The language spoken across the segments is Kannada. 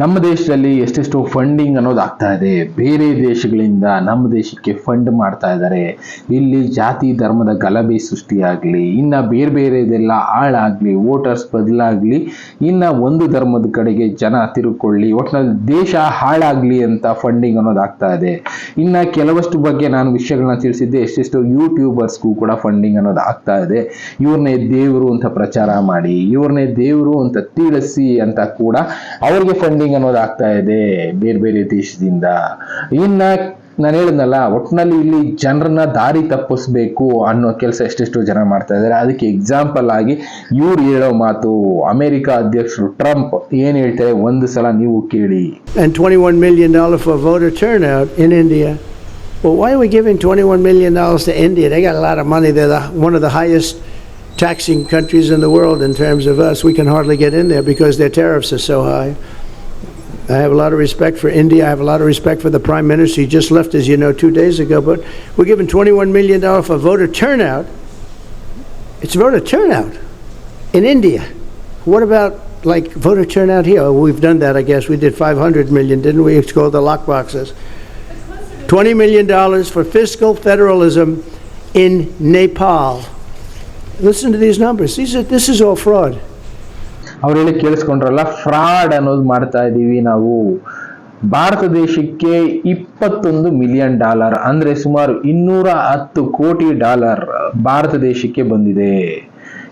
ನಮ್ಮ ದೇಶದಲ್ಲಿ ಎಷ್ಟೆಷ್ಟು ಫಂಡಿಂಗ್ ಅನ್ನೋದು ಆಗ್ತಾ ಇದೆ. ಬೇರೆ ದೇಶಗಳಿಂದ ನಮ್ಮ ದೇಶಕ್ಕೆ ಫಂಡ್ ಮಾಡ್ತಾ ಇದ್ದಾರೆ. ಇಲ್ಲಿ ಜಾತಿ ಧರ್ಮದ ಗಲಭೆ ಸೃಷ್ಟಿಯಾಗಲಿ, ಇನ್ನು ಬೇರೆ ಬೇರೆದೆಲ್ಲ ಹಾಳಾಗಲಿ ವೋಟರ್ಸ್ ಬದಲಾಗಲಿ, ಇನ್ನ ಒಂದು ಧರ್ಮದ ಕಡೆಗೆ ಜನ ತಿರುಕೊಳ್ಳಿ ಒಟ್ಟಿನಲ್ಲಿ ದೇಶ ಹಾಳಾಗಲಿ ಅಂತ ಫಂಡಿಂಗ್ ಅನ್ನೋದು ಆಗ್ತಾ ಇದೆ. ಇನ್ನ ಕೆಲವಷ್ಟು ಬಗ್ಗೆ ನಾನು ವಿಷಯಗಳನ್ನ ತಿಳಿಸಿದ್ದೆ, ಎಷ್ಟೆಷ್ಟು ಯೂಟ್ಯೂಬರ್ಸ್ಗೂ ಕೂಡ ಫಂಡಿಂಗ್ ಅನ್ನೋದು ಆಗ್ತಾ ಇದೆ. ಇವ್ರನ್ನೇ ದೇವರು ಅಂತ ಪ್ರಚಾರ ಮಾಡಿ ಇವ್ರನ್ನೇ ದೇವರು ಅಂತ ತಿಳಿಸಿ ಅಂತ ಕೂಡ ಅವ್ರಿಗೆ ಫಂಡಿಂಗ್ ಅನ್ನೋದು ಆಗ್ತಾ ಇದೆ ಬೇರೆ ಬೇರೆ ದೇಶದಿಂದ. ಇನ್ನ ನಾನು ಹೇಳಿದ್ನಲ್ಲ ಒಟ್ಟಿನಲ್ಲಿ ಇಲ್ಲಿ ಜನರನ್ನ ದಾರಿ ತಪ್ಪಿಸ್ಬೇಕು ಅನ್ನೋ ಕೆಲಸ ಎಷ್ಟೆಷ್ಟು ಜನ ಮಾಡ್ತಾ ಇದ್ದಾರೆ ಅದಕ್ಕೆ ಎಕ್ಸಾಂಪಲ್ ಆಗಿ ಇವ್ರು ಹೇಳೋ ಮಾತು ಅಮೆರಿಕ ಅಧ್ಯಕ್ಷರು ಟ್ರಂಪ್ ಏನ್ ಹೇಳ್ತಾರೆ ಒಂದು ಸಲ ನೀವು ಕೇಳಿ and $21 million for voter turnout in India. Well, why are we giving $21 million to India? They got a lot of money. They're the, one of the highest taxing countries in the world in terms of us. We can hardly get in there because their tariffs are so high. I have a lot of respect for India. I have a lot of respect for the Prime Minister. He just left, as you know, two days ago. But we're giving $21 million for voter turnout. It's voter turnout in India. What about like voter turnout here? Oh, we've done that, I guess. We did 500 million, didn't we? It's called the lock boxes. $20 million for fiscal federalism in Nepal. Listen to these numbers. These are, this is all fraud. ಅವ್ರು ಹೇಳಿ ಕೇಳಿಸ್ಕೊಂಡ್ರಲ್ಲ ಫ್ರಾಡ್ ಅನ್ನೋದು ಮಾಡ್ತಾ ಇದ್ದೀವಿ ನಾವು. ಭಾರತ ದೇಶಕ್ಕೆ ಇಪ್ಪತ್ತೊಂದು ಮಿಲಿಯನ್ ಡಾಲರ್ ಅಂದ್ರೆ ಸುಮಾರು ಇನ್ನೂರ ಹತ್ತು ಕೋಟಿ ಡಾಲರ್ ಭಾರತ ದೇಶಕ್ಕೆ ಬಂದಿದೆ.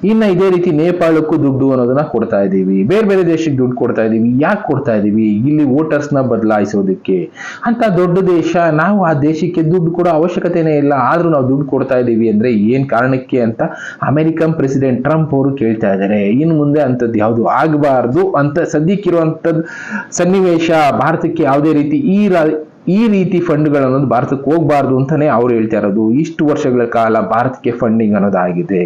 ಇನ್ನ ಇದೇ ರೀತಿ ನೇಪಾಳಕ್ಕೂ ದುಡ್ಡು ಅನ್ನೋದನ್ನ ಕೊಡ್ತಾ ಇದ್ದೀವಿ. ಬೇರೆ ಬೇರೆ ದೇಶಕ್ಕೆ ದುಡ್ಡು ಕೊಡ್ತಾ ಇದ್ದೀವಿ. ಯಾಕೆ ಕೊಡ್ತಾ ಇದ್ದೀವಿ? ಇಲ್ಲಿ ವೋಟರ್ಸ್ನ ಬದಲಾಯಿಸೋದಕ್ಕೆ. ಅಂತ ದೊಡ್ಡ ದೇಶ, ನಾವು ಆ ದೇಶಕ್ಕೆ ದುಡ್ಡು ಕೊಡೋ ಅವಶ್ಯಕತೆನೇ ಇಲ್ಲ. ಆದ್ರೂ ನಾವು ದುಡ್ಡು ಕೊಡ್ತಾ ಇದ್ದೀವಿ ಅಂದ್ರೆ ಏನ್ ಕಾರಣಕ್ಕೆ ಅಂತ ಅಮೆರಿಕನ್ ಪ್ರೆಸಿಡೆಂಟ್ ಟ್ರಂಪ್ ಅವರು ಕೇಳ್ತಾ ಇದ್ದಾರೆ. ಇನ್ನು ಮುಂದೆ ಅಂಥದ್ದು ಯಾವುದು ಆಗಬಾರ್ದು ಅಂತ ಸದ್ಯಕ್ಕಿರುವಂಥದ್ದು ಸನ್ನಿವೇಶ, ಭಾರತಕ್ಕೆ ಯಾವುದೇ ರೀತಿ ಈ ಈ ರೀತಿ ಫಂಡ್ಗಳು ಅನ್ನೋದು ಭಾರತಕ್ಕೆ ಹೋಗ್ಬಾರ್ದು ಅಂತಾನೆ ಅವ್ರು ಹೇಳ್ತಾ ಇರೋದು. ಇಷ್ಟು ವರ್ಷಗಳ ಕಾಲ ಭಾರತಕ್ಕೆ ಫಂಡಿಂಗ್ ಅನ್ನೋದಾಗಿದೆ.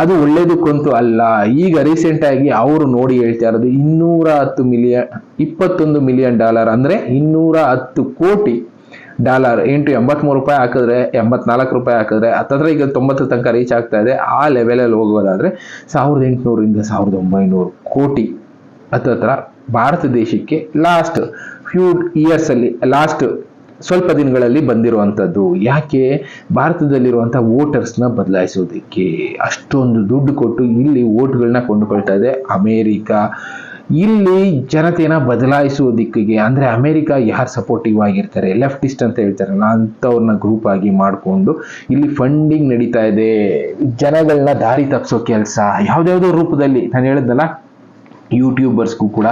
ಅದು ಒಳ್ಳೇದಕ್ಕಂತೂ ಅಲ್ಲ. ಈಗ ರೀಸೆಂಟ್ ಆಗಿ ಅವರು ನೋಡಿ ಹೇಳ್ತಾ ಇರೋದು ಇನ್ನೂರ ಹತ್ತು ಮಿಲಿಯನ್ ಇಪ್ಪತ್ತೊಂದು ಮಿಲಿಯನ್ ಡಾಲರ್ ಅಂದ್ರೆ ಇನ್ನೂರ ಹತ್ತು ಕೋಟಿ ಡಾಲರ್ ಇಂಟು ಎಂಬತ್ಮೂರು ರೂಪಾಯಿ ಹಾಕಿದ್ರೆ ಎಂಬತ್ನಾಲ್ಕು ರೂಪಾಯಿ ಹಾಕಿದ್ರೆ ಹತ್ತತ್ರ ಈಗ ತೊಂಬತ್ತು ತನಕ ರೀಚ್ ಆಗ್ತಾ ಇದೆ. ಆ ಲೆವೆಲಲ್ಲಿ ಹೋಗೋದಾದ್ರೆ ಸಾವಿರದ ಎಂಟುನೂರಿಂದ ಸಾವಿರದ ಒಂಬೈನೂರು ಕೋಟಿ ಹತ್ತತ್ರ ಭಾರತ ದೇಶಕ್ಕೆ ಲಾಸ್ಟ್ ಫ್ಯೂ ಇಯರ್ಸ್ ಅಲ್ಲಿ ಲಾಸ್ಟ್ ಸ್ವಲ್ಪ ದಿನಗಳಲ್ಲಿ ಬಂದಿರುವಂಥದ್ದು. ಯಾಕೆ? ಭಾರತದಲ್ಲಿರುವಂಥ ವೋಟರ್ಸ್ನ ಬದಲಾಯಿಸೋದಕ್ಕೆ ಅಷ್ಟೊಂದು ದುಡ್ಡು ಕೊಟ್ಟು ಇಲ್ಲಿ ವೋಟ್ಗಳನ್ನ ಕೊಂಡುಕೊಳ್ತಾ ಇದೆ. ಅಮೇರಿಕ. ಇಲ್ಲಿ ಜನತೆಯನ್ನು ಬದಲಾಯಿಸುವುದಕ್ಕೆ ಅಂದ್ರೆ ಅಮೆರಿಕ ಯಾರು ಸಪೋರ್ಟಿವ್ ಆಗಿರ್ತಾರೆ ಲೆಫ್ಟಿಸ್ಟ್ ಅಂತ ಹೇಳ್ತಾರಲ್ಲ ಅಂಥವ್ರನ್ನ ಗ್ರೂಪ್ ಆಗಿ ಮಾಡಿಕೊಂಡು ಇಲ್ಲಿ ಫಂಡಿಂಗ್ ನಡೀತಾ ಇದೆ. ಜನಗಳನ್ನ ದಾರಿ ತಪ್ಪಿಸೋ ಕೆಲಸ, ಯಾವುದ್ಯಾವುದೋ ರೂಪದಲ್ಲಿ, ನಾನು ಹೇಳಿದ್ನಲ್ಲ? ಯೂಟ್ಯೂಬರ್ಸ್ಗೂ ಕೂಡ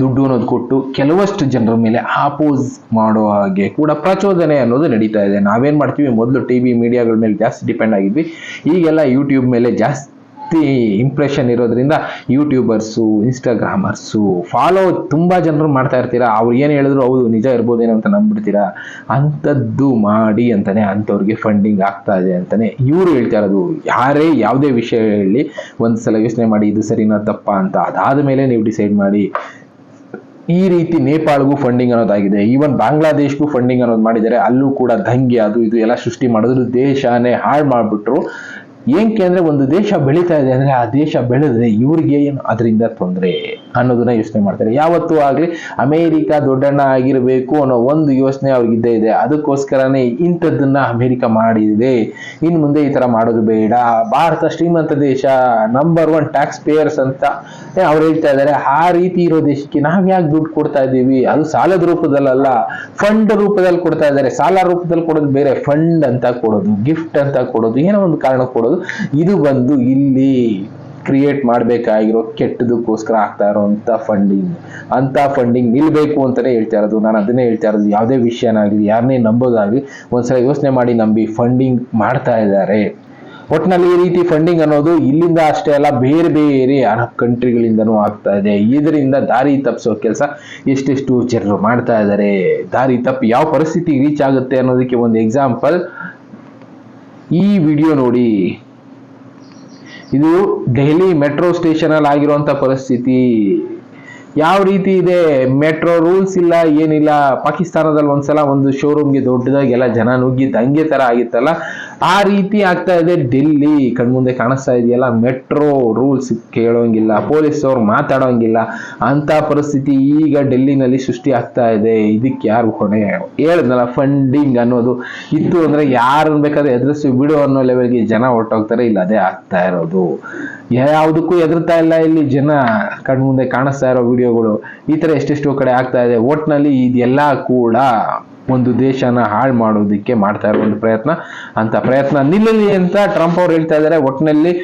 ದುಡ್ಡು ಅನ್ನೋದು ಕೊಟ್ಟು ಕೆಲವಷ್ಟು ಜನರ ಮೇಲೆ ಆಪೋಸ್ ಮಾಡೋ ಹಾಗೆ ಕೂಡ ಪ್ರಚೋದನೆ ಅನ್ನೋದು ನಡೀತಾ ಇದೆ. ನಾವೇನು ಮಾಡ್ತೀವಿ? ಮೊದಲು ಟಿ ವಿ ಮೀಡಿಯಾಗಳ ಮೇಲೆ ಜಾಸ್ತಿ ಡಿಪೆಂಡ್ ಆಗಿದ್ವಿ. ಈಗೆಲ್ಲ ಯೂಟ್ಯೂಬ್ ಮೇಲೆ ಜಾಸ್ತಿ ಇಂಪ್ರೆಷನ್ ಇರೋದ್ರಿಂದ ಯೂಟ್ಯೂಬರ್ಸು ಇನ್ಸ್ಟಾಗ್ರಾಮರ್ಸು ಫಾಲೋ ತುಂಬ ಜನರು ಮಾಡ್ತಾ ಇರ್ತೀರಾ? ಅವ್ರು ಏನು ಹೇಳಿದ್ರು ಹೌದು, ನಿಜ ಇರ್ಬೋದೇನೋ ಅಂತ ನಂಬಿಡ್ತೀರಾ ಅಂಥದ್ದು ಮಾಡಿ ಅಂತಾನೆ ಅಂಥವ್ರಿಗೆ ಫಂಡಿಂಗ್ ಆಗ್ತಾ ಇದೆ ಅಂತಲೇ ಇವರು ಹೇಳ್ತಾ ಇರೋದು. ಯಾರೇ ಯಾವುದೇ ವಿಷಯ ಹೇಳಿ ಒಂದ್ಸಲ ಯೋಚನೆ ಮಾಡಿ, ಇದು ಸರಿನಾ, ತಪ್ಪಾ ಅಂತ ಅದಾದ ಮೇಲೆ ನೀವು ಡಿಸೈಡ್ ಮಾಡಿ. ಈ ರೀತಿ ನೇಪಾಳಗೂ ಫಂಡಿಂಗ್ ಅನ್ನೋದಾಗಿದೆ. ಈವನ್ ಬಾಂಗ್ಲಾದೇಶ್ಗೂ ಫಂಡಿಂಗ್ ಅನ್ನೋದು ಮಾಡಿದ್ದಾರೆ. ಅಲ್ಲೂ ಕೂಡ ದಂಗೆ ಅದು, ಇದು ಎಲ್ಲ ಸೃಷ್ಟಿ ಮಾಡಿದ್ರು. ದೇಶನೇ ಹಾಳು ಮಾಡ್ಬಿಟ್ರು. ಏನಕ್ಕೆ ಅಂದ್ರೆ ಒಂದು ದೇಶ ಬೆಳೀತಾ ಇದೆ ಅಂದ್ರೆ ಆ ದೇಶ ಬೆಳೆದ್ರೆ ಇವ್ರಿಗೆ ಏನು ಅದರಿಂದ ತೊಂದರೆ ಅನ್ನೋದನ್ನ ಯೋಚನೆ ಮಾಡ್ತಾರೆ. ಯಾವತ್ತೂ ಆಗ್ಲಿ ಅಮೇರಿಕ ದೊಡ್ಡಣ್ಣ ಆಗಿರಬೇಕು ಅನ್ನೋ ಒಂದು ಯೋಚನೆ ಅವ್ರಿಗಿದ್ದೇ ಇದೆ. ಅದಕ್ಕೋಸ್ಕರನೇ ಇಂಥದ್ದನ್ನ ಅಮೇರಿಕ ಮಾಡಿದೆ. ಇನ್ ಮುಂದೆ ಈ ತರ ಮಾಡೋದು ಬೇಡ. ಭಾರತ ಶ್ರೀಮಂತ ದೇಶ ನಂಬರ್ ಒನ್ ಟ್ಯಾಕ್ಸ್ ಪೇಯರ್ಸ್ ಅಂತ ಅವ್ರು ಹೇಳ್ತಾ ಇದ್ದಾರೆ ಆ ರೀತಿ ಇರೋ ದೇಶಕ್ಕೆ ನಾವ್ ಯಾಕೆ ದುಡ್ಡು ಕೊಡ್ತಾ ಇದ್ದೀವಿ? ಅದು ಸಾಲದ ರೂಪದಲ್ಲ ಫಂಡ್ ರೂಪದಲ್ಲಿ ಕೊಡ್ತಾ ಇದ್ದಾರೆ ಸಾಲ ರೂಪದಲ್ಲಿ ಕೊಡೋದು ಬೇರೆ ಫಂಡ್ ಅಂತ ಕೊಡೋದು ಗಿಫ್ಟ್ ಅಂತ ಕೊಡೋದು, ಏನೋ ಒಂದು ಕಾರಣ ಕೊಡೋದು. ಇದು ಬಂದು ಇಲ್ಲಿ ಕ್ರಿಯೇಟ್ ಮಾಡಬೇಕಾಗಿರೋ ಕೆಟ್ಟದಕ್ಕೋಸ್ಕರ ಆಗ್ತಾ ಇರೋವಂಥ ಫಂಡಿಂಗ್ ಅಂತ ಫಂಡಿಂಗ್ ನಿಲ್ಬೇಕು ಅಂತಲೇ ಹೇಳ್ತಾ ಇರೋದು. ನಾನು ಅದನ್ನೇ ಹೇಳ್ತಾ ಇರೋದು. ಯಾವುದೇ ವಿಷಯನಾಗಲಿ, ಯಾರನ್ನೇ ನಂಬೋದಾಗ್ಲಿ, ಒಂದ್ಸಲ ಯೋಚನೆ ಮಾಡಿ ನಂಬಿ ಫಂಡಿಂಗ್ ಮಾಡ್ತಾ ಇದ್ದಾರೆ. ಒಟ್ಟಿನಲ್ಲಿ ಈ ರೀತಿ ಫಂಡಿಂಗ್ ಅನ್ನೋದು ಇಲ್ಲಿಂದ ಅಷ್ಟೇ ಅಲ್ಲ, ಬೇರೆ ಬೇರೆ ಅರಬ್ ಕಂಟ್ರಿಗಳಿಂದನೂ ಆಗ್ತಾ ಇದೆ. ಇದರಿಂದ ದಾರಿ ತಪ್ಪಿಸೋ ಕೆಲಸ ಎಷ್ಟೆಷ್ಟು ಜನರು ಮಾಡ್ತಾ ಇದ್ದಾರೆ. ದಾರಿ ತಪ್ಪಿ ಯಾವ ಪರಿಸ್ಥಿತಿ ರೀಚ್ ಆಗುತ್ತೆ ಅನ್ನೋದಕ್ಕೆ ಒಂದು ಎಕ್ಸಾಂಪಲ್ ಈ ವಿಡಿಯೋ ನೋಡಿ. ಇದು ದೆಹಲಿ ಮೆಟ್ರೋ ಸ್ಟೇಷನ್ ಅಲ್ಲಿ ಆಗಿರುವಂತ ಪರಿಸ್ಥಿತಿ. ಯಾವ ರೀತಿ ಇದೆ? ಮೆಟ್ರೋ ರೂಲ್ಸ್ ಇಲ್ಲ, ಏನಿಲ್ಲ. ಪಾಕಿಸ್ತಾನದಲ್ಲಿ ಒಂದ್ಸಲ ಒಂದು ಶೋರೂಮ್ಗೆ ದೊಡ್ಡದಾಗಿ ಎಲ್ಲ ಜನ ನುಗ್ಗಿ ದಂಗೆ ತರ ಆಗಿತ್ತಲ್ಲ. ಆ ರೀತಿ ಆಗ್ತಾ ಇದೆ ಡೆಲ್ಲಿ. ಕಣ್ಮುಂದೆ ಕಾಣಿಸ್ತಾ ಇದೆಯಲ್ಲ, ಮೆಟ್ರೋ ರೂಲ್ಸ್ ಕೇಳೋಂಗಿಲ್ಲ ಪೊಲೀಸ್ ಅವ್ರು ಮಾತಾಡೋಂಗಿಲ್ಲ. ಅಂತ ಪರಿಸ್ಥಿತಿ ಈಗ ಡೆಲ್ಲಿನಲ್ಲಿ ಸೃಷ್ಟಿ ಆಗ್ತಾ ಇದೆ. ಇದಕ್ಕೆ ಯಾರು ಹೊಣೆ? ಹೇಳಿದ್ನಲ್ಲ ಫಂಡಿಂಗ್ ಅನ್ನೋದು ಇತ್ತು ಅಂದ್ರೆ ಯಾರನ್ನ ಬೇಕಾದ್ರೆ ಎದುರಿಸಿ ಬಿಡು ಅನ್ನೋ ಲೆವೆಲ್ಗೆ ಜನ ಹೊರಟೋಗ್ತಾರೆ. ಇಲ್ಲ, ಅದೇ ಆಗ್ತಾ ಇರೋದು. ಯಾವುದಕ್ಕೂ ಎದುರ್ತಾ ಇಲ್ಲ ಇಲ್ಲಿ ಜನ. ಕಣ್ಮುಂದೆ ಕಾಣಿಸ್ತಾ ಇರೋ ವಿಡಿಯೋಗಳು ಈ ತರ ಎಷ್ಟೆಷ್ಟೋ ಕಡೆ ಆಗ್ತಾ ಇದೆ. ಒಟ್ನಲ್ಲಿ ಇದೆಲ್ಲ ಕೂಡ ಒಂದು ದೇಶನ ಹಾಳು ಮಾಡೋದಕ್ಕೆ ಮಾಡ್ತಾ ಇರೋ ಒಂದು ಪ್ರಯತ್ನ, ಅಂತ ಪ್ರಯತ್ನ ನಿಲ್ಲಲಿ ಅಂತ ಟ್ರಂಪ್ ಅವ್ರು ಹೇಳ್ತಾ ಇದ್ದಾರೆ. ಒಟ್ಟಿನಲ್ಲಿ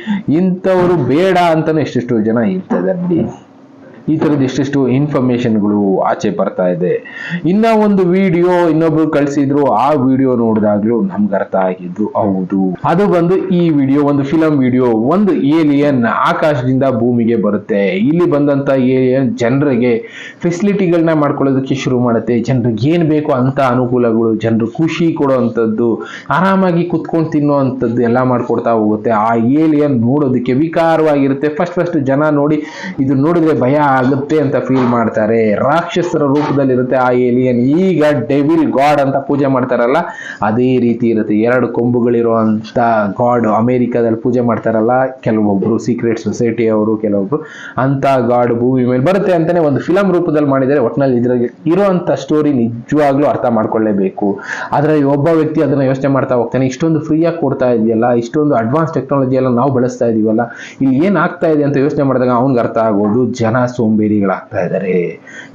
ಇಂಥವ್ರು ಬೇಡ ಅಂತಾನೆ ಎಷ್ಟೆಷ್ಟು ಜನ ಹೇಳ್ತಾ ಇದ್ದಾರೆ. ಈ ತರದ ಎಷ್ಟೆಷ್ಟು ಇನ್ಫಾರ್ಮೇಶನ್ಗಳು ಆಚೆ ಬರ್ತಾ ಇದೆ. ಇನ್ನ ಒಂದು ವಿಡಿಯೋ ಇನ್ನೊಬ್ರು ಕಳ್ಸಿದ್ರು, ಆ ವಿಡಿಯೋ ನೋಡಿದಾಗ್ಲೂ ನಮ್ಗೆ ಅರ್ಥ ಆಗಿದ್ದು ಹೌದು. ಅದು ಬಂದು ಈ ವಿಡಿಯೋ ಒಂದು ಫಿಲಂ ವಿಡಿಯೋ ಒಂದು ಏಲಿಯನ್ ಆಕಾಶದಿಂದ ಭೂಮಿಗೆ ಬರುತ್ತೆ. ಇಲ್ಲಿ ಬಂದಂತ ಏಲಿಯನ್ ಜನರಿಗೆ ಫೆಸಿಲಿಟಿಗಳನ್ನ ಮಾಡ್ಕೊಳ್ಳೋದಕ್ಕೆ ಶುರು ಮಾಡುತ್ತೆ. ಜನರಿಗೆ ಏನ್ ಬೇಕೋ ಅಂತ ಅನುಕೂಲಗಳು, ಜನರು ಖುಷಿ ಕೊಡುವಂಥದ್ದು ಆರಾಮಾಗಿ ಕುತ್ಕೊಂಡು ತಿನ್ನೋ ಅಂಥದ್ದು ಎಲ್ಲ ಮಾಡ್ಕೊಡ್ತಾ ಹೋಗುತ್ತೆ. ಆ ಏಲಿಯನ್ ನೋಡೋದಕ್ಕೆ ವಿಕಾರವಾಗಿರುತ್ತೆ. ಫಸ್ಟ್ ಫಸ್ಟ್ ಜನ ನೋಡಿ, ಇದು ನೋಡಿದ್ರೆ ಭಯ ಆಗುತ್ತೆ ಅಂತ ಫೀಲ್ ಮಾಡ್ತಾರೆ. ರಾಕ್ಷಸರ ರೂಪದಲ್ಲಿ ಇರುತ್ತೆ ಆ ಏಲಿಯನ್ ಈಗ ಡೆವಿಲ್ ಗಾಡ್ ಅಂತ ಪೂಜೆ ಮಾಡ್ತಾರಲ್ಲ, ಅದೇ ರೀತಿ ಇರುತ್ತೆ. ಎರಡು ಕೊಂಬುಗಳಿರುವಂತ ಗಾಡ್ ಅಮೆರಿಕಾದಲ್ಲಿ ಪೂಜೆ ಮಾಡ್ತಾರಲ್ಲ, ಕೆಲವೊಬ್ರು ಸೀಕ್ರೆಟ್ ಸೊಸೈಟಿ ಅವರು, ಕೆಲವೊಬ್ರು ಅಂತ ಗಾಡ್ ಭೂಮಿ ಮೇಲೆ ಬರುತ್ತೆ ಅಂತಾನೆ ಒಂದು ಫಿಲಂ ರೂಪದಲ್ಲಿ ಮಾಡಿದರೆ ಒಟ್ನಲ್ಲಿ ಇದ್ರಲ್ಲಿ ಇರುವಂತ ಸ್ಟೋರಿ ನಿಜವಾಗ್ಲೂ ಅರ್ಥ ಮಾಡ್ಕೊಳ್ಳೇಬೇಕು. ಆದ್ರೆ ಒಬ್ಬ ವ್ಯಕ್ತಿ ಅದನ್ನ ಯೋಚನೆ ಮಾಡ್ತಾ ಹೋಗ್ತಾನೆ, ಇಷ್ಟೊಂದು ಫ್ರೀಯಾಗಿ ಕೊಡ್ತಾ ಇದೆಯಲ್ಲ ಇಷ್ಟೊಂದು ಅಡ್ವಾನ್ಸ್ ಟೆಕ್ನಾಲಜಿ ಎಲ್ಲ ನಾವು ಬಳಸ್ತಾ ಇದೀವಲ್ಲ, ಇಲ್ಲಿ ಏನ್ ಆಗ್ತಾ ಇದೆ? ಅಂತ ಯೋಚನೆ ಮಾಡಿದಾಗ ಅವ್ನಿಗೆ ಅರ್ಥ ಆಗೋದು ಜನ ಸೋಂಬೇರಿಗಳಾಗ್ತಾ ಇದ್ದಾರೆ,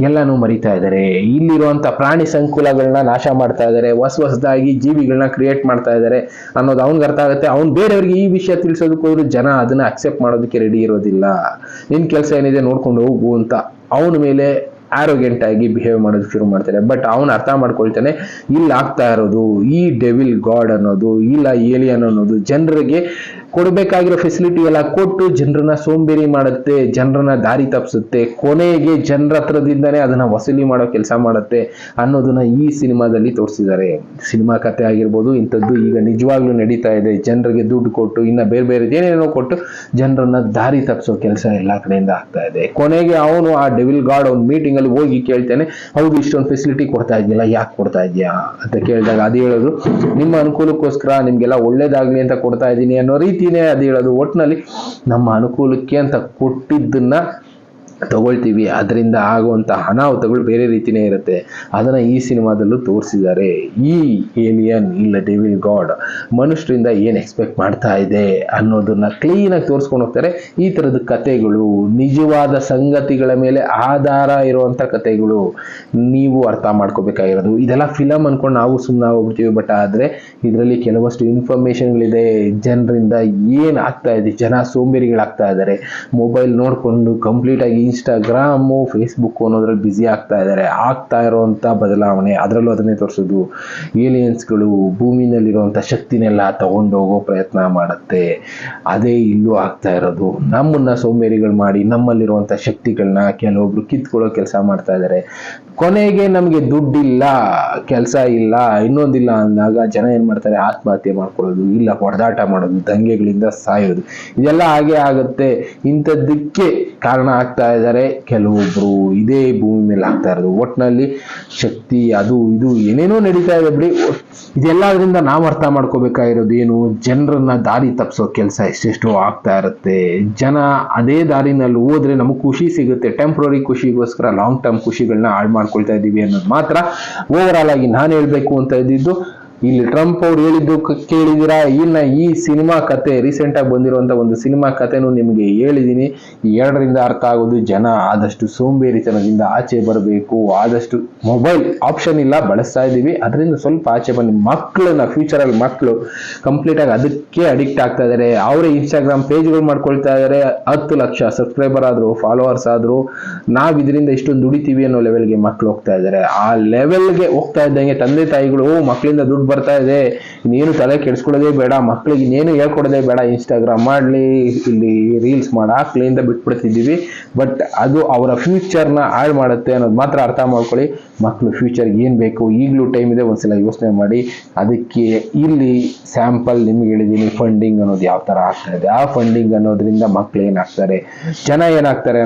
ಎಲ್ಲಾನು ಮರಿತಾ ಇದ್ದಾರೆ. ಇಲ್ಲಿರುವಂತ ಪ್ರಾಣಿ ಸಂಕುಲಗಳನ್ನ ನಾಶ ಮಾಡ್ತಾ ಇದ್ದಾರೆ, ಹೊಸ ಹೊಸದಾಗಿ ಜೀವಿಗಳನ್ನ ಕ್ರಿಯೇಟ್ ಮಾಡ್ತಾ ಇದ್ದಾರೆ ಅನ್ನೋದು ಅವ್ನಿಗೆ ಅರ್ಥ ಆಗುತ್ತೆ. ಅವ್ನು ಬೇರೆಯವ್ರಿಗೆ ಈ ವಿಷಯ ತಿಳಿಸೋದಕ್ಕೆ ಜನ ಅದನ್ನ ಅಕ್ಸೆಪ್ಟ್ ಮಾಡೋದಕ್ಕೆ ರೆಡಿ ಇರೋದಿಲ್ಲ. ನಿನ್ ಕೆಲಸ ಏನಿದೆ ನೋಡ್ಕೊಂಡು ಹೋಗು ಅಂತ. ಅವನ ಮೇಲೆ ಆರೋಗ್ಯಂಟ್ ಆಗಿ ಬಿಹೇವ್ ಮಾಡೋದು ಶುರು ಮಾಡ್ತಾರೆ. ಬಟ್ ಅವನು ಅರ್ಥ ಮಾಡ್ಕೊಳ್ತಾನೆ, ಇಲ್ಲಿ ಆಗ್ತಾ ಇರೋದು, ಈ ಡೆವಿಲ್ ಗಾಡ್ ಅನ್ನೋದು, ಇಲ್ಲ ಏಲಿಯನ್ ಅನ್ನೋದು ಜನರಿಗೆ ಕೊಡಬೇಕಾಗಿರೋ ಫೆಸಿಲಿಟಿ ಎಲ್ಲ ಕೊಟ್ಟು ಜನರನ್ನ ಸೋಂಬೇರಿ ಮಾಡುತ್ತೆ, ಜನರನ್ನ ದಾರಿ ತಪ್ಪಿಸುತ್ತೆ, ಕೊನೆಗೆ ಜನರ ಹತ್ರದಿಂದನೇ ಅದನ್ನ ವಸೂಲಿ ಮಾಡೋ ಕೆಲಸ ಮಾಡುತ್ತೆ ಅನ್ನೋದನ್ನ ಈ ಸಿನಿಮಾದಲ್ಲಿ ತೋರಿಸಿದ್ದಾರೆ. ಸಿನಿಮಾ ಕತೆ ಆಗಿರ್ಬೋದು, ಇಂಥದ್ದು ಈಗ ನಿಜವಾಗ್ಲೂ ನಡೀತಾ ಇದೆ. ಜನರಿಗೆ ದುಡ್ಡು ಕೊಟ್ಟು, ಇನ್ನ ಬೇರೆ ಬೇರೆ ಏನೇನೋ ಕೊಟ್ಟು ಜನರನ್ನ ದಾರಿ ತಪ್ಪಿಸೋ ಕೆಲಸ ಎಲ್ಲ ಕಡೆಯಿಂದ ಆಗ್ತಾ ಇದೆ. ಕೊನೆಗೆ ಅವನು ಆ ಡೆವಿಲ್ ಗಾಡ್ ಒಂದು ಮೀಟಿಂಗ್ ಅಲ್ಲಿ ಹೋಗಿ ಕೇಳ್ತೇನೆ, ಹೌದು, ಇಷ್ಟೊಂದು ಫೆಸಿಲಿಟಿ ಕೊಡ್ತಾ ಇದೆಯಲ್ಲ, ಯಾಕೆ ಕೊಡ್ತಾ ಇದೆಯಾ? ಅಂತ ಕೇಳಿದಾಗ ಅದು ಹೇಳೋದು, ನಿಮ್ಮ ಅನುಕೂಲಕ್ಕೋಸ್ಕರ ನಿಮಗೆಲ್ಲ ಒಳ್ಳೇದಾಗಲಿ ಅಂತ ಕೊಡ್ತಾ ಇದ್ದೀನಿ ಅನ್ನೋ ರೀತಿನೇ ಅದು ಹೇಳೋದು. ಒಟ್ಟಿನಲ್ಲಿ ನಮ್ಮ ಅನುಕೂಲಕ್ಕೆ ಅಂತ ಕೊಟ್ಟಿದ್ದನ್ನ ತಗೊಳ್ತೀವಿ. ಅದರಿಂದ ಆಗುವಂಥ ಅನಾಹುತಗಳು ಬೇರೆ ರೀತಿಯೇ ಇರುತ್ತೆ. ಅದನ್ನು ಈ ಸಿನಿಮಾದಲ್ಲೂ ತೋರಿಸಿದ್ದಾರೆ. ಈ ಏಲಿಯನ್ ಇಲ್ಲ ಡೆವಿಲ್ ಗಾಡ್ ಮನುಷ್ಯರಿಂದ ಏನು ಎಕ್ಸ್ಪೆಕ್ಟ್ ಮಾಡ್ತಾ ಇದೆ ಅನ್ನೋದನ್ನ ಕ್ಲೀನಾಗಿ ತೋರಿಸ್ಕೊಂಡು ಹೋಗ್ತಾರೆ. ಈ ಥರದ ಕತೆಗಳು ನಿಜವಾದ ಸಂಗತಿಗಳ ಮೇಲೆ ಆಧಾರ ಇರುವಂಥ ಕತೆಗಳು ನೀವು ಅರ್ಥ ಮಾಡ್ಕೋಬೇಕಾಗಿರೋದು. ಇದೆಲ್ಲ ಫಿಲಮ್ ಅಂದ್ಕೊಂಡು ನಾವು ಸುಮ್ಮನೆ ಹೋಗ್ಬಿಡ್ತೀವಿ. ಬಟ್ ಆದರೆ ಇದರಲ್ಲಿ ಕೆಲವಷ್ಟು ಇನ್ಫಾರ್ಮೇಷನ್ಗಳಿದೆ ಜನರಿಂದ ಏನು ಆಗ್ತಾ ಇದೆ? ಜನ ಸೋಂಬೇರಿಗಳಾಗ್ತಾ ಇದ್ದಾರೆ. ಮೊಬೈಲ್ ನೋಡಿಕೊಂಡು ಕಂಪ್ಲೀಟ್ ಆಗಿ ಇನ್ಸ್ಟಾಗ್ರಾಮು ಫೇಸ್ಬುಕ್ ಅನ್ನೋದ್ರಲ್ಲಿ ಬ್ಯುಸಿ ಆಗ್ತಾ ಇದ್ದಾರೆ ಆಗ್ತಾ ಇರೋವಂಥ ಬದಲಾವಣೆ, ಅದರಲ್ಲೂ ಅದನ್ನೇ ತೋರಿಸೋದು. ಏಲಿಯನ್ಸ್ಗಳು ಭೂಮಿನಲ್ಲಿರುವಂಥ ಶಕ್ತಿನೆಲ್ಲ ತಗೊಂಡೋಗೋ ಪ್ರಯತ್ನ ಮಾಡುತ್ತೆ. ಅದೇ ಇಲ್ಲೂ ಆಗ್ತಾ ಇರೋದು. ನಮ್ಮನ್ನು ಸೋಂಬೇರಿಗಳು ಮಾಡಿ ನಮ್ಮಲ್ಲಿರುವಂಥ ಶಕ್ತಿಗಳನ್ನ ಕೆಲವೊಬ್ರು ಕಿತ್ಕೊಳ್ಳೋ ಕೆಲಸ ಮಾಡ್ತಾ ಇದ್ದಾರೆ ಕೊನೆಗೆ ನಮಗೆ ದುಡ್ಡಿಲ್ಲ, ಕೆಲಸ ಇಲ್ಲ, ಇನ್ನೊಂದಿಲ್ಲ ಅಂದಾಗ ಜನ ಏನು ಮಾಡ್ತಾರೆ? ಆತ್ಮಹತ್ಯೆ ಮಾಡ್ಕೊಳ್ಳೋದು, ಇಲ್ಲ ಹೊಡೆದಾಟ ಮಾಡೋದು, ದಂಗೆಗಳಿಂದ ಸಾಯೋದು. ಇದೆಲ್ಲ ಹಾಗೆ ಆಗುತ್ತೆ. ಇಂಥದ್ದಕ್ಕೆ ಕಾರಣ ಆಗ್ತಾ ಇದ್ದಾರೆ. ಕೆಲವೊಬ್ರು ಇದೇ ಭೂಮಿ ಮೇಲೆ ಆಗ್ತಾ ಇರೋದು. ಒಟ್ಟಿನಲ್ಲಿ ಶಕ್ತಿ, ಅದು, ಇದು ಏನೇನೋ ನಡೀತಾ ಇದೆ ಬಿಡಿ. ಇದೆಲ್ಲದರಿಂದ ನಾವು ಅರ್ಥ ಮಾಡ್ಕೋಬೇಕಾಗಿರೋದು ಏನು? ಜನರನ್ನ ದಾರಿ ತಪ್ಪಿಸೋ ಕೆಲಸ ಎಷ್ಟೆಷ್ಟೋ ಆಗ್ತಾ ಇರುತ್ತೆ. ಜನ ಅದೇ ದಾರಿನಲ್ಲಿ ಹೋದ್ರೆ ನಮಗೆ ಖುಷಿ ಸಿಗುತ್ತೆ. ಟೆಂಪ್ರರಿ ಖುಷಿಗೋಸ್ಕರ ಲಾಂಗ್ ಟರ್ಮ್ ಖುಷಿಗಳನ್ನ ಹಾಳು ಮಾಡ್ಕೊಳ್ತಾ ಇದ್ದೀವಿ ಅನ್ನೋದು ಮಾತ್ರ. ಓವರ್ ಆಗಿ ನಾನು ಹೇಳ್ಬೇಕು ಅಂತ ಇದ್ದಿದ್ದು ಇಲ್ಲಿ ಟ್ರಂಪ್ ಅವ್ರು ಹೇಳಿದ್ದು ಕೇಳಿದಿರಾ ಇನ್ನ ಈ ಸಿನಿಮಾ ಕತೆ ರೀಸೆಂಟ್ ಆಗಿ ಬಂದಿರುವಂತ ಒಂದು ಸಿನಿಮಾ ಕತೆನೂ ನಿಮ್ಗೆ ಹೇಳಿದೀನಿ ಎರಡರಿಂದ ಅರ್ಥ ಆಗೋದು ಜನ ಆದಷ್ಟು ಸೋಂಬೇರಿತನದಿಂದ ಆಚೆ ಬರಬೇಕು. ಆದಷ್ಟು ಮೊಬೈಲ್ ಆಪ್ಷನ್ ಇಲ್ಲ, ಬಳಸ್ತಾ ಇದೀವಿ ಅದರಿಂದ ಸ್ವಲ್ಪ ಆಚೆ ಬನ್ನಿ. ಮಕ್ಕಳನ್ನ ಫ್ಯೂಚರ್ ಅಲ್ಲಿ ಮಕ್ಕಳು ಕಂಪ್ಲೀಟ್ ಆಗಿ ಅದಕ್ಕೆ ಅಡಿಕ್ಟ್ ಆಗ್ತಾ ಇದಾರೆ. ಅವರೇ ಇನ್ಸ್ಟಾಗ್ರಾಮ್ ಪೇಜ್ಗಳು ಮಾಡ್ಕೊಳ್ತಾ ಇದಾರೆ. ಹತ್ತು ಲಕ್ಷ ಸಬ್ಸ್ಕ್ರೈಬರ್ ಆದ್ರು ಫಾಲೋವರ್ಸ್ ಆದ್ರು. ನಾವ್ ಇದರಿಂದ ಇಷ್ಟೊಂದು ದುಡಿತೀವಿ ಅನ್ನೋ ಲೆವೆಲ್ಗೆ ಮಕ್ಕಳು ಹೋಗ್ತಾ ಇದಾರೆ. ಆ ಲೆವೆಲ್ಗೆ ಹೋಗ್ತಾ ಇದ್ದಂಗೆ ತಂದೆ ತಾಯಿಗಳು ಮಕ್ಕಳಿಂದ ದುಡ್ಡು ಬರ್ತಾ ಇದೆ. ನೀನು ತಲೆ ಕೆಡಿಸ್ಕೊಳ್ಳೋದೇ ಬೇಡ ಮಕ್ಕಳಿಗೆ ಇನ್ನೇನು ಹೇಳ್ಕೊಡೋದೇ ಬೇಡ. ಇನ್ಸ್ಟಾಗ್ರಾಮ್ ಮಾಡ್ಲಿ, ಇಲ್ಲಿ ರೀಲ್ಸ್ ಮಾಡಿ. ಹಾಕ್ಲಿ ಅಂತ ಬಿಟ್ಬಿಡ್ತಿದ್ದೀವಿ. ಬಟ್ ಅದು ಅವರ ಫ್ಯೂಚರ್ನ ಹಾಳು ಮಾಡುತ್ತೆ ಅನ್ನೋದು ಮಾತ್ರ ಅರ್ಥ ಮಾಡ್ಕೊಳ್ಳಿ. ಮಕ್ಕಳು ಫ್ಯೂಚರ್ಗೆ ಏನು ಬೇಕು? ಈಗಲೂ ಟೈಮ್ ಇದೆ, ಒಂದ್ಸಲ ಯೋಚನೆ ಮಾಡಿ. ಅದಕ್ಕೆ ಇಲ್ಲಿ ಸ್ಯಾಂಪಲ್ ನಿಮ್ಗೆ ಹೇಳಿದ್ದೀನಿ ಫಂಡಿಂಗ್ ಅನ್ನೋದು ಯಾವ ಥರ ಆಗ್ತಾ ಇದೆ. ಆ ಫಂಡಿಂಗ್ ಅನ್ನೋದ್ರಿಂದ ಮಕ್ಕಳು ಏನಾಗ್ತಾರೆ ಜನ ಏನಾಗ್ತಾರೆ